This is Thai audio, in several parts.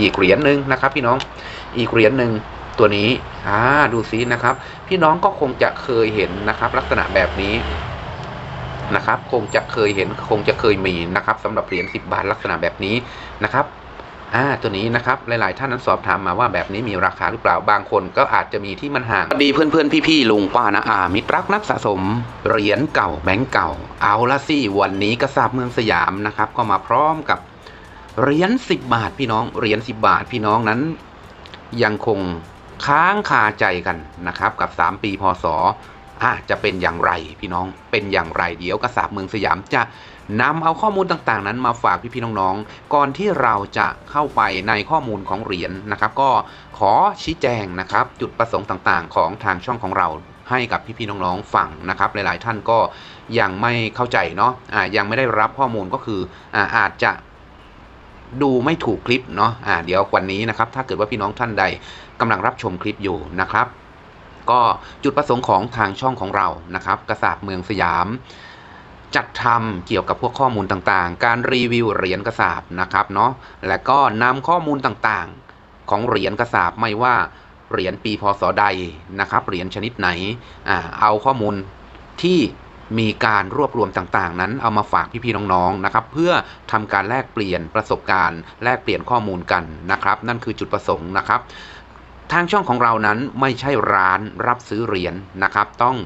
อีกเหรียญหนึ่งนะครับพี่น้องอีกเหรียญหนึ่งตัวนี้อ่าดูซินะครับ พี่น้องก็คงจะเคยเห็นนะครับ ลักษณะแบบนี้นะครับ คงจะเคยเห็นคงจะเคยมีนะครับสำหรับเหรียญ10 บาทลักษณะแบบนี้นะครับอ่าตัวนี้นะครับหลาย ๆ ท่านนั้นสอบถามมาว่าแบบนี้มีราคาหรือเปล่าบางคนก็อาจจะมีที่มันห่างสวัสดีเพื่อน ๆ พี่ ๆ ลุงป้านะอามิตรรักนักสะสมเหรียญเก่าแบงก์เก่าเอาละสิวันนี้กระสาบเมืองสยามนะครับ ก็มาพร้อมกับ เหรียญสิบบาทพี่น้องเหรียญสิบบาทพี่น้องนั้น ยังคงค้างคาใจกันนะครับ กับ 3 ปีพศอะจะเป็นอย่างไรพี่น้องเป็นอย่างไรเดี๋ยวกระสาบเมืองสยามจะนำเอาข้อมูลต่างๆ นั้นมาฝากพี่ๆน้องๆ ก่อนที่เราจะเข้าไปในข้อมูลของเหรียญนะครับ ก็ขอชี้แจงนะครับ จุดประสงค์ต่างๆ ของทางช่องของเราให้กับพี่ๆน้องๆฟังนะครับ หลายๆท่านก็ยังไม่เข้าใจเนาะอ่ายังไม่ได้รับข้อมูลก็คืออ่าอาจจะ ดูไม่ถูกคลิปเนาะอ่าเดี๋ยววันนี้นะครับ ถ้าเกิดว่าพี่น้องท่านใดกำลังรับชมคลิปอยู่นะครับ ก็จุดประสงค์ของทางช่องของเรานะครับ กระสาบเมืองสยาม จัดทำเกี่ยวกับพวกข้อมูลต่างๆ การรีวิวเหรียญกระสาบนะครับเนาะและก็นำข้อมูลต่างๆ ของเหรียญกระสาบไม่ว่าเหรียญปีพศใดนะครับเหรียญชนิดไหนอ่าเอาข้อมูลที่ มีการรวบรวมต่างๆ นั้นเอามาฝากพี่ๆน้องๆนะครับเพื่อทำการแลกเปลี่ยนประสบการณ์ แลกเปลี่ยนข้อมูลกันนะครับ นั่นคือจุดประสงค์นะครับ ทางช่องของเรานั้นไม่ใช่ร้านรับซื้อเหรียญนะครับ ต้อง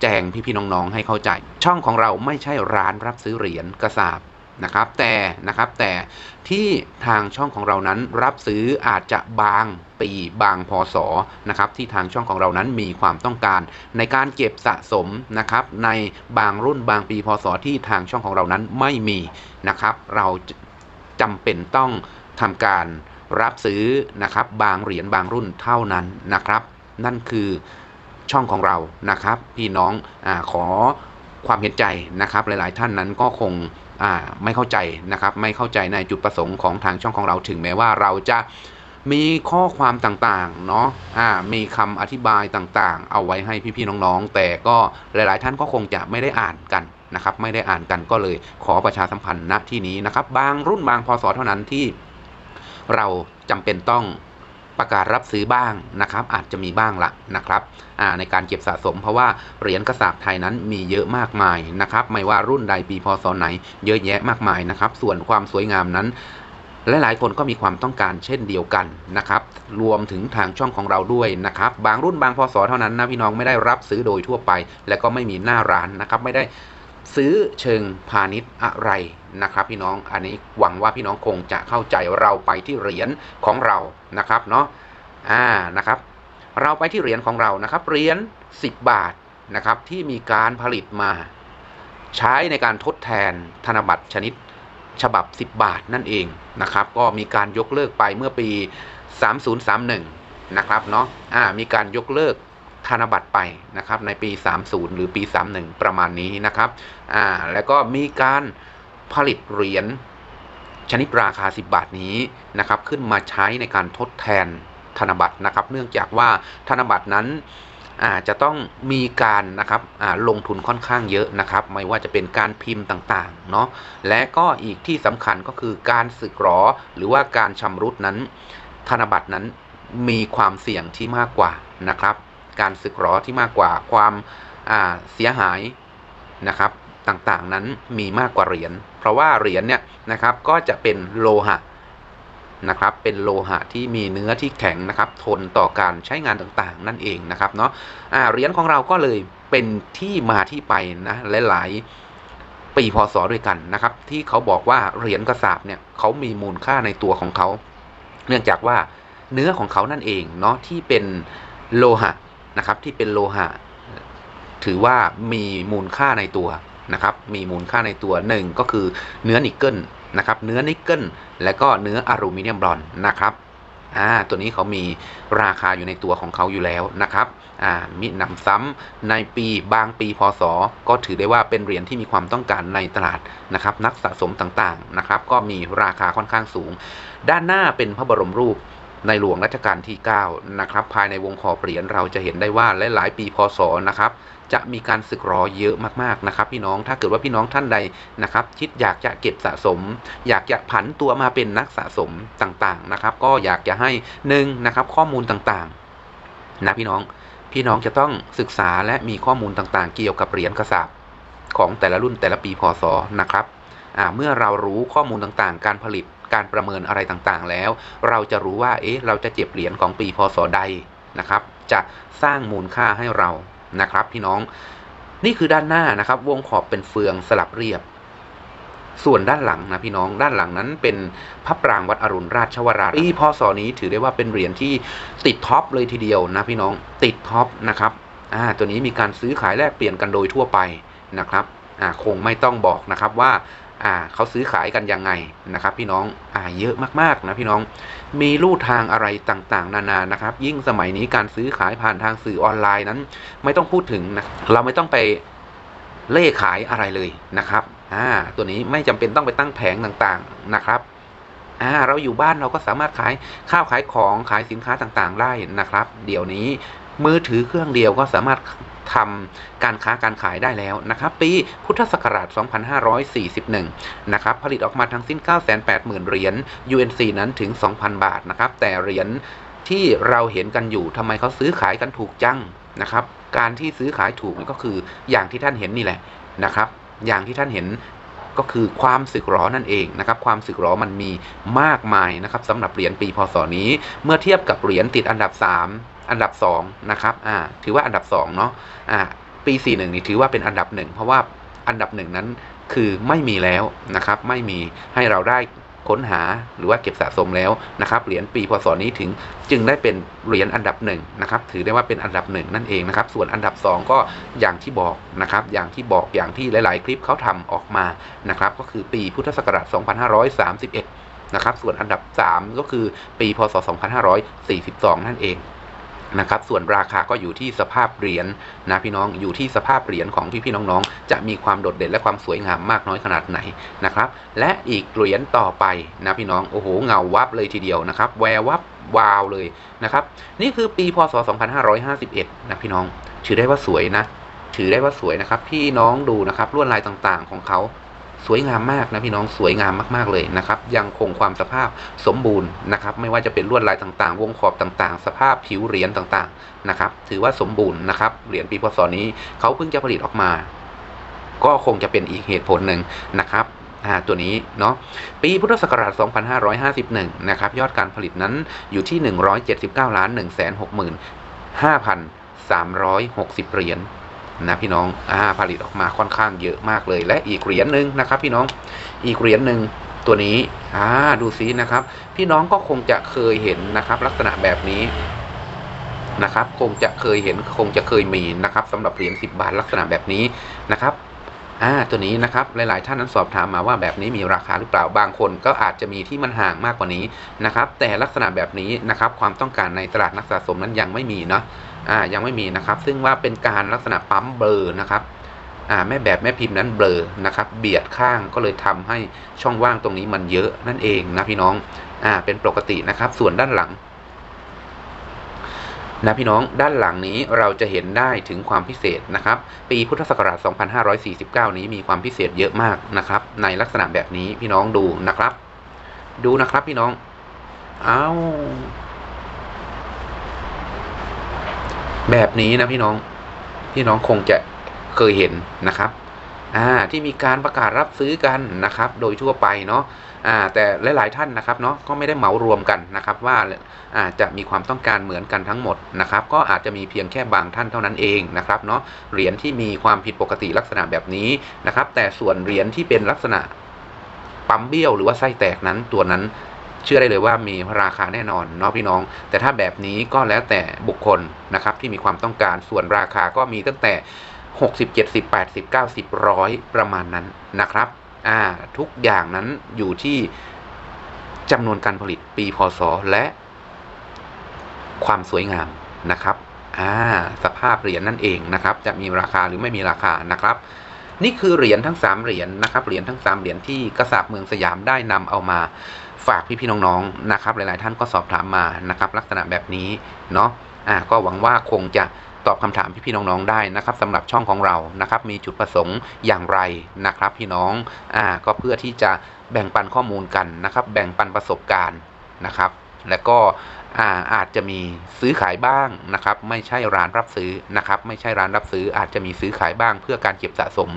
แจ้งพี่ๆน้องๆให้เข้าใจ ช่องของเราไม่ใช่ร้านรับซื้อเหรียญกระสาบ นะครับแต่นะครับแต่ที่ทางช่องของเรานั้นรับซื้ออาจจะบางปีบางพศนะครับที่ทางช่องของเรานั้นมีความต้องการ ในการเก็บสะสมนะครับในบางรุ่นบางปีพศที่ทางช่องของเรานั้นไม่มีนะครับ เราจำเป็นต้องทำการรับซื้อนะครับบางเหรียญบางรุ่นเท่านั้นนะครับ นั่นคือช่องของเรานะครับ พี่น้องอขอ ความเห็นใจนะครับ หลาย ๆ ท่านนั้นก็คงไม่เข้าใจนะครับ ไม่เข้าใจในจุดประสงค์ของทางช่องของเราถึงแม้ว่าเราจะมีข้อความต่างๆ เนาะอ่า มีคำอธิบายต่างๆ เอาไว้ให้พี่ๆ น้องๆ แต่ก็หลายๆ ท่านก็คงจะไม่ได้อ่านกันนะครับ ไม่ได้อ่านกันก็เลยขอประชาสัมพันธ์ณที่นี้นะครับ บางรุ่นบางพศเท่านั้นที่เราจำเป็นต้อง ประกาศรับซื้อบ้างนะครับ อาจจะมีบ้างละนะครับในการเก็บสะสม เพราะว่าเหรียญกระสาบไทยนั้นมีเยอะมากมายนะครับ ไม่ว่ารุ่นใดปีพศไหน เยอะแยะมากมายนะครับ ส่วนความสวยงามนั้นหลายคนก็มีความต้องการเช่นเดียวกันนะครับ รวมถึงทางช่องของเราด้วยนะครับ บางรุ่นบางพศเท่านั้นนะพี่น้องไม่ได้รับซื้อโดยทั่วไป และก็ไม่มีหน้าร้านนะครับ ไม่ได้ ซื้อเชิงพาณิชย์อะไรนะครับ พี่น้องอันนี้หวังว่าพี่น้องคงจะเข้าใจเราไปที่เหรียญของเรานะครับเนาะอ่านะครับ เราไปที่เหรียญของเรานะครับเหรียญ10 บาทนะครับที่มีการผลิตมา ใช้ในการทดแทนธนบัตรชนิดฉบับ 10 บาทนั่นเองนะครับ ก็มีการยกเลิกไปเมื่อปี 3031 นะครับเนาะอ่ามีการยกเลิก ธนบัตรไปนะครับในปี 30 หรือปี 31 ประมาณนี้นะครับอ่าแล้วก็มีการผลิตเหรียญชนิดราคา 10 บาทนี้นะครับขึ้นมาใช้ในการทดแทนธนบัตรนะครับ เนื่องจากว่าธนบัตรนั้นอาจจะต้องมีการนะครับลงทุนค่อนข้างเยอะนะครับ ไม่ว่าจะเป็นการพิมพ์ต่างๆเนาะและก็อีกที่สำคัญก็คือการสึกหรอหรือว่าการชำรุดนั้น ธนบัตรนั้นมีความเสี่ยงที่มากกว่านะครับ การสึกหรอที่มากกว่าความเสียหายนะครับต่างๆนั้นมีมากกว่าเหรียญ เพราะว่าเหรียญเนี่ยนะครับก็จะเป็นโลหะนะครับเป็นโลหะที่มีเนื้อที่แข็งนะครับทนต่อการใช้งานต่างๆ นั่นเองนะครับเนาะอ่าเหรียญของเราก็เลยเป็นที่มาที่ไปนะหลายๆปีพศด้วยกันนะครับ ที่เขาบอกว่าเหรียญกระสาบเนี่ยเขามีมูลค่าในตัวของเขา เนื่องจากว่าเนื้อของเขานั่นเองเนาะที่เป็นโลหะ นะครับที่เป็นโลหะ ถือว่ามีมูลค่าในตัวนะครับมีมูลค่าในตัวหนึ่งก็คือเนื้อนิกเกิลนะครับเนื้อนิกเกิลและก็เนื้ออลูมิเนียมบรอนนะครับอ่าตัวนี้เขามีราคาอยู่ในตัวของเขาอยู่แล้วนะครับอ่ามีนำซ้ำในปีบางปีพศ ก็ถือได้ว่าเป็นเหรียญที่มีความต้องการในตลาดนะครับนักสะสมต่างๆนะครับก็มีราคาค่อนข้างสูง ด้านหน้าเป็นพระบรมรูป ในหลวงรัชกาลที่9นะครับภายในวงขอบเหรียญเราจะเห็นได้ว่าหลายๆปีพศนะครับจะมีการสึกรอเยอะมากๆนะครับ พี่น้องถ้าเกิดว่าพี่น้องท่านใดนะครับคิดอยากจะเก็บสะสม อยากจะผันตัวมาเป็นนักสะสมต่างๆนะครับ ก็อยากจะให้หนึ่งนะครับข้อมูลต่างๆนะพี่น้องพี่น้องจะต้องศึกษาและมีข้อมูลต่างๆ เกี่ยวกับเหรียญกระสาบของแต่ละรุ่นแต่ละปีพศนะครับ เมื่อเรารู้ข้อมูลต่างๆ การผลิตการประเมินอะไรต่างๆ แล้ว เราจะรู้ว่าเอ๊ะเราจะเจ็บเหรียญของปีพศใดนะครับ จะสร้างมูลค่าให้เรานะครับ พี่น้องนี่คือด้านหน้านะครับ วงขอบเป็นเฟืองสลับเรียบ ส่วนด้านหลังนะพี่น้องด้านหลังนั้นเป็นพระปรางวัดอรุณราชวราปีพศนี้ถือได้ว่าเป็นเหรียญที่ติดท็อปเลยทีเดียวนะพี่น้องติดท็อปนะครับอ่าตัวนี้มีการซื้อขายแลกเปลี่ยนกันโดยทั่วไปนะครับอ่าคงไม่ต้องบอกนะครับว่า อ่าเขาซื้อขายกันยังไงนะครับ พี่น้องอ่าเยอะมากๆนะพี่น้องมีลู่ทางอะไรต่างๆ นานานะครับ ยิ่งสมัยนี้การซื้อขายผ่านทางสื่อออนไลน์นั้น ไม่ต้องพูดถึงนะเราไม่ต้องไปเล่ขายอะไรเลยนะครับอ่าตัวนี้ไม่จำเป็นต้องไปตั้งแผงต่างๆนะครับอ่าเราอยู่บ้านเราก็สามารถขายข้าวขายของขายสินค้าต่างๆ ได้นะครับ เดี๋ยวนี้ มือถือเครื่องเดียวก็สามารถทำการค้าการขายได้แล้วนะครับ ปีพุทธศักราช 2541 นะครับ ผลิตออกมาทั้งสิ้น 980,000 เหรียญ UNC นั้นถึง 2,000 บาทนะครับ แต่เหรียญที่เราเห็นกันอยู่ทำไมเขาซื้อขายกันถูกจังนะครับ การที่ซื้อขายถูกก็คืออย่างที่ท่านเห็นนี่แหละนะครับ อย่างที่ท่านเห็น ก็คือความสึกหรอนั่นเองนะครับความสึกหรอมันมีมากมายนะครับสำหรับเหรียญปีพศนี้ เมื่อเทียบกับเหรียญติดอันดับ 3 อันดับ2นะครับอ่าถือว่าอันดับ2เนาะอ่าปี 41 นี่ถือว่าเป็นอันดับหนึ่งเพราะว่าอันดับหนึ่งนั้นคือไม่มีแล้วนะครับไม่มีให้เราได้ ค้นหาหรือว่าเก็บสะสมแล้วนะครับเหรียญปีพศนี้ถึงจึงได้เป็นเหรียญอันดับหนึ่งนะครับถือได้ว่าเป็นอันดับหนึ่งนั่นเองนะครับส่วนอันดับ 2 ก็อย่างที่บอกนะครับอย่างที่บอกอย่างที่หลาย ๆ คลิปเขาทำออกมานะครับก็คือปีพุทธศักราช 2531นะครับส่วนอันดับ 3 ก็คือปีพศ 2542 นั่นเอง นะครับส่วนราคาก็อยู่ที่สภาพเหรียญนะพี่น้องอยู่ที่สภาพเหรียญของพี่ๆน้องๆ จะมีความโดดเด่นและความสวยงามมากน้อยขนาดไหนนะครับและอีกเหรียญต่อไปนะพี่น้องโอ้โหเงาวับเลยทีเดียวนะครับแวววับวาวเลยนะครับนี่คือปีพศ 2551 นะพี่น้องถือได้ว่าสวยนะถือได้ว่าสวยนะครับพี่น้องดูนะครับลวดลายต่างๆของเขา สวยงามมากนะพี่น้องสวยงามมากๆเลยนะครับ ยังคงความสภาพสมบูรณ์นะครับ ไม่ว่าจะเป็นลวดลายต่างๆ วงขอบต่างๆ สภาพผิวเหรียญต่างๆนะครับ ถือว่าสมบูรณ์นะครับเหรียญปีพศนี้เขาเพิ่งจะผลิตออกมา ก็คงจะเป็นอีกเหตุผลหนึ่งนะครับตัวนี้เนาะปีพุทธศักราช 2551 นะครับ ยอดการผลิตนั้นอยู่ที่ 179ล้าน165,360 เหรียญ นะพี่น้องอ่าผลิตออกมาค่อนข้างเยอะมากเลย และอีกเหรียญหนึ่งนะครับ พี่น้องอีกเหรียญหนึ่งตัวนี้อ่าดูซินะครับ พี่น้องก็คงจะเคยเห็นนะครับ ลักษณะแบบนี้นะครับ คงจะเคยเห็นคงจะเคยมีนะครับสำหรับเหรียญ10 บาทลักษณะแบบนี้นะครับอ่าตัวนี้นะครับหลาย ๆ ท่านนั้นสอบถามมาว่าแบบนี้มีราคาหรือเปล่าบางคนก็อาจจะมีที่มันห่างมากกว่านี้นะครับ แต่ลักษณะแบบนี้นะครับ ความต้องการในตลาดนักสะสมนั้นยังไม่มีเนาะ อ่ายังไม่มีนะครับ ซึ่งว่าเป็นการลักษณะปั๊มเบลอนะครับอ่าแม่แบบแม่พิมพ์นั้นเบลอนะครับ เบียดข้างก็เลยทำให้ช่องว่างตรงนี้มันเยอะนั่นเองนะพี่น้องอ่าเป็นปกตินะครับ ส่วนด้านหลังนะพี่น้องด้านหลังนี้เราจะเห็นได้ถึงความพิเศษนะครับ ปีพุทธศักราช 2549 นี้มีความพิเศษเยอะมากนะครับ ในลักษณะแบบนี้พี่น้องดูนะครับ ดูนะครับพี่น้อง เอา แบบนี้นะพี่น้องพี่น้องคงจะเคยเห็นนะครับอ่าที่มีการประกาศรับซื้อกันนะครับ โดยทั่วไปเนาะอ่าแต่หลาย ๆ ท่านนะครับเนาะก็ไม่ได้เหมารวมกันนะครับ ว่าอาจจะมีความต้องการเหมือนกันทั้งหมดนะครับ ก็อาจจะมีเพียงแค่บางท่านเท่านั้นเองนะครับเนาะเหรียญที่มีความผิดปกติลักษณะแบบนี้นะครับ แต่ส่วนเหรียญที่เป็นลักษณะปั๊มเบี้ยวหรือว่าไส้แตกนั้นตัวนั้น เชื่อได้เลยว่ามีราคาแน่นอนเนาะพี่น้อง แต่ถ้าแบบนี้ก็แล้วแต่บุคคลนะครับที่มีความต้องการส่วนราคาก็มีตั้งแต่ 60 70 80 90ร้อยประมาณนั้นนะครับอ่าทุกอย่างนั้นอยู่ที่จำนวนการผลิตปีพศและความสวยงามนะครับอ่าสภาพเหรียญนั่นเองนะครับ จะมีราคาหรือไม่มีราคานะครับ นี่คือเหรียญทั้ง 3 เหรียญนะครับเหรียญทั้ง 3 เหรียญที่กษัตริย์เมืองสยามได้นำเอามาฝากพี่ๆน้องๆนะครับ หลายๆท่านก็สอบถามมานะครับ ลักษณะแบบนี้เนาะอ่าก็หวังว่าคงจะตอบคำถามพี่ๆน้องๆได้นะครับสำหรับช่องของเรานะครับ มีจุดประสงค์อย่างไรนะครับ พี่น้องอ่าก็เพื่อที่จะแบ่งปันข้อมูลกันนะครับ แบ่งปันประสบการณ์นะครับ และก็อาอาจจะมีซื้อขายบ้างนะครับ ไม่ใช่ร้านรับซื้อนะครับ ไม่ใช่ร้านรับซื้ออาจจะมีซื้อขายบ้างเพื่อการเก็บสะสม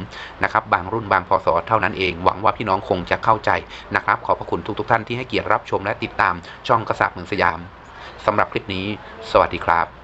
นะครับ บางรุ่นบางพศเท่านั้นเอง หวังว่าพี่น้องคงจะเข้าใจนะครับ ขอบพระคุณทุกๆท่านที่ให้เกียรติรับชมและติดตามช่องกระสับเมืองสยามสำหรับคลิปนี้ สวัสดีครับ